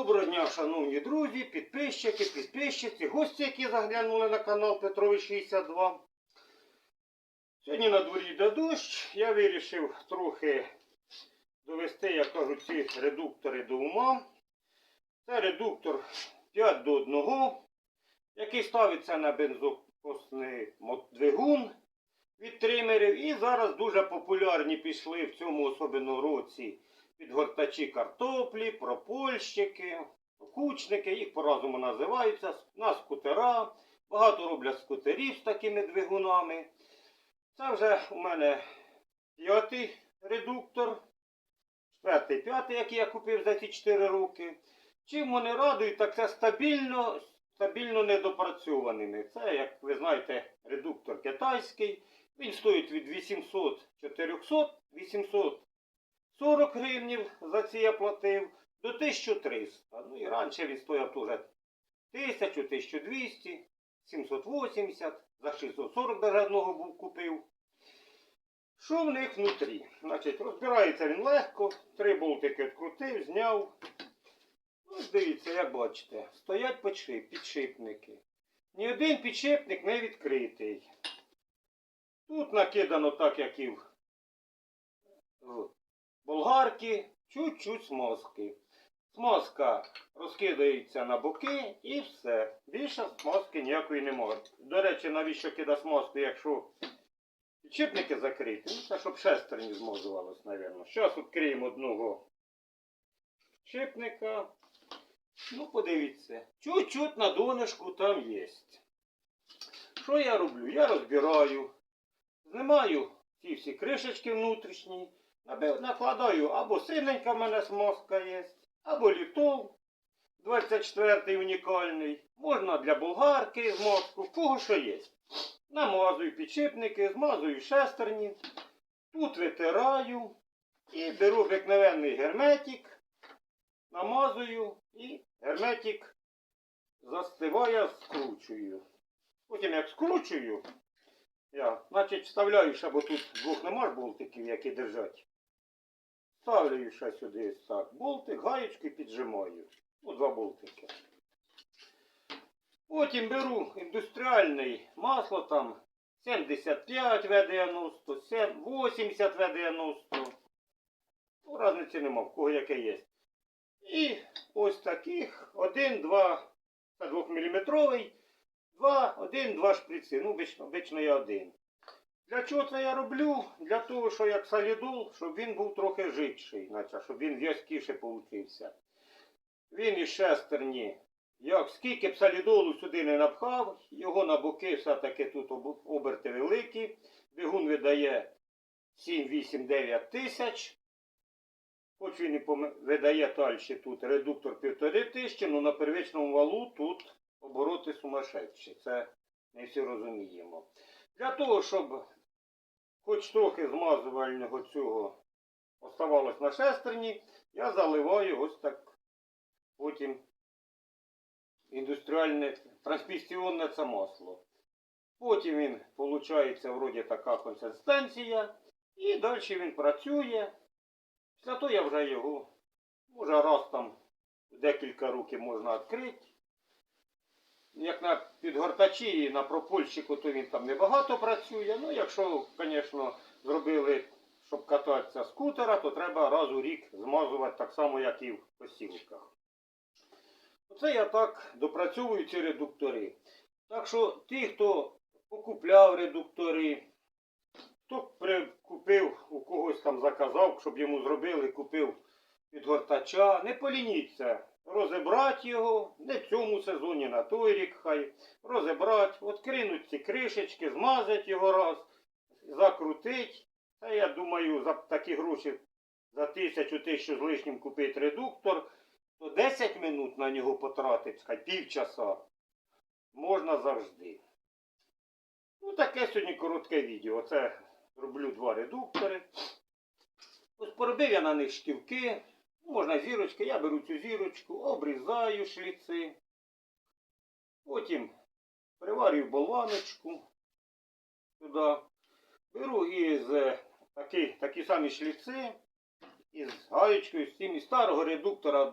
Доброго дня, шановні друзі, підписчики, підписчиці, гості, які заглянули на канал Петрович 62. Сьогодні на дворі йде дощ. Я вирішив трохи довести, як кажуть, ці редуктори до ума. Це редуктор 5 до 1, який ставиться на бензокосний двигун від тримерів. І зараз дуже популярні пішли в цьому особливо році підгортачі картоплі, пропольщики, кучники, їх по-разному називаються, на скутера. Багато роблять скутерів з такими двигунами. Це вже у мене п'ятий редуктор, четвертий, п'ятий, який я купив за ці 4 роки. Чим вони радують, так це стабільно, стабільно недопрацьованими. Це, як ви знаєте, редуктор китайський. Він стоїть від 800 400 800 40 гривнів за ці я платив до 1300. Ну і раніше він стояв теж 1000, 1200, 780, за 640 даже одного був купив. Що в них внутрі? Значить, розбирається він легко, три болтики відкрутив, зняв. Ось дивіться, як бачите, стоять підшип- підшипники. Ні один підшипник не відкритий. Тут накидано так, як і в болгарки, чуть-чуть смазки. Смазка розкидається на боки і все. Більше смазки ніякої немає. До речі, навіщо кида смазку, якщо підшипники закриті? Ну, це щоб шестерні змазувалось, мабуть. Зараз відкриємо одного підшипника. Ну, подивіться. Чуть-чуть на донышку там є. Що я роблю? Я розбираю, знімаю ці всі кришечки внутрішні. Накладаю або синенька в мене смазка є, або літов 24 унікальний. Можна для болгарки змазку, кого що є. Намазую підшипники, змазую шестерні. Тут витираю і беру обикновенний герметик, намазую і герметик застиває, скручую. Потім як скручую, я, значить, вставляю ще, тут двох нема ж болтиків, які держать. Ставлю ще сюди так болтик, гаєчку і піджимаю. Ну, два болтики. Потім беру індустріальне масло там 75 В90, 80 В90. Ну, Разниці нема, в кого яке є. І ось таких 1-2, це 2 мм, 2, 1, 2 шприци. Ну, обично я один. Для чого це я роблю? Для того, що як солідол, щоб він був трохи жидший, значить, щоб він в'язкіше получився. Він із шестерні. Як скільки б солідолу сюди не напхав, його на боки все-таки тут оберти великі. Двигун видає 7, 8, 9 тисяч. Хоч він і видає далі тут редуктор 1,5 тисячі, але на первичному валу тут обороти сумасшедші. Це ми всі розуміємо. Для того, щоб хоч трохи змазувального цього оставалось на шестерні, я заливаю ось так потім індустріальне трансмісіонне це масло. Потім він, виходить, вроді така консистенція. І далі він працює. Після того я вже його, може раз там декілька років можна відкрити. Як на підгортачі і на пропульщику, то він там небагато працює. Ну, якщо, звісно, зробили, щоб кататися скутера, то треба раз у рік змазувати так само, як і в посілках. Оце я так допрацьовую ці редуктори. Так що ті, хто покупляв редуктори, хто прикупив, у когось там заказав, щоб йому зробили, купив підгортача, не полініться розібрати його, не в цьому сезоні, на той рік хай, розібрати, відкринуть ці кришечки, змазать його раз, закрутить. Та я думаю, за такі гроші за тисячу тисячу з лишнім купити редуктор, то 10 минут на нього потратить, хай півчаса, можна завжди. Ну, таке сьогодні коротке відео. Це роблю два редуктори. Ось поробив я на них штівки. Можна зірочки, я беру цю зірочку, обрізаю шліци. Потім приварюю болваночку сюди. Беру із такі, такі самі шліци, із гаєчкою, з цим із старого редуктора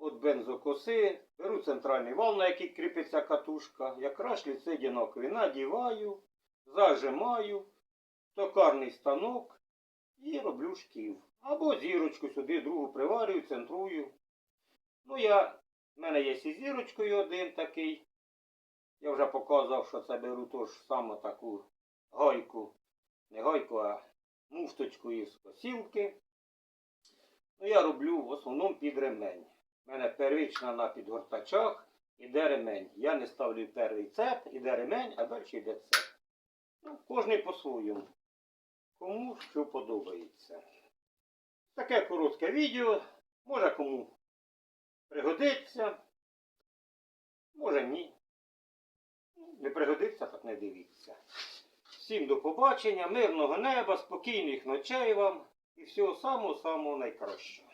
від бензокоси, беру центральний вал, на який кріпиться катушка, якраз шліци одинакові. Надіваю, зажимаю, токарний станок і роблю шків. Або зірочку сюди, другу приварюю, центрую. Ну, я, в мене є і зірочкою один такий. Я вже показував, що це беру ту ж саму таку гайку. Не гайку, а муфточку із косілки. Ну, я роблю в основному під ремень. У мене первична на підгортачах іде ремень. Я не ставлю перший цеп, іде ремень, а далі йде цеп. Ну, кожний по-своєму. Кому що подобається. Таке коротке відео. Може кому пригодиться. Може ні. Не пригодиться, так не дивіться. Всім до побачення, мирного неба, спокійних ночей вам і всього самого-самого найкращого.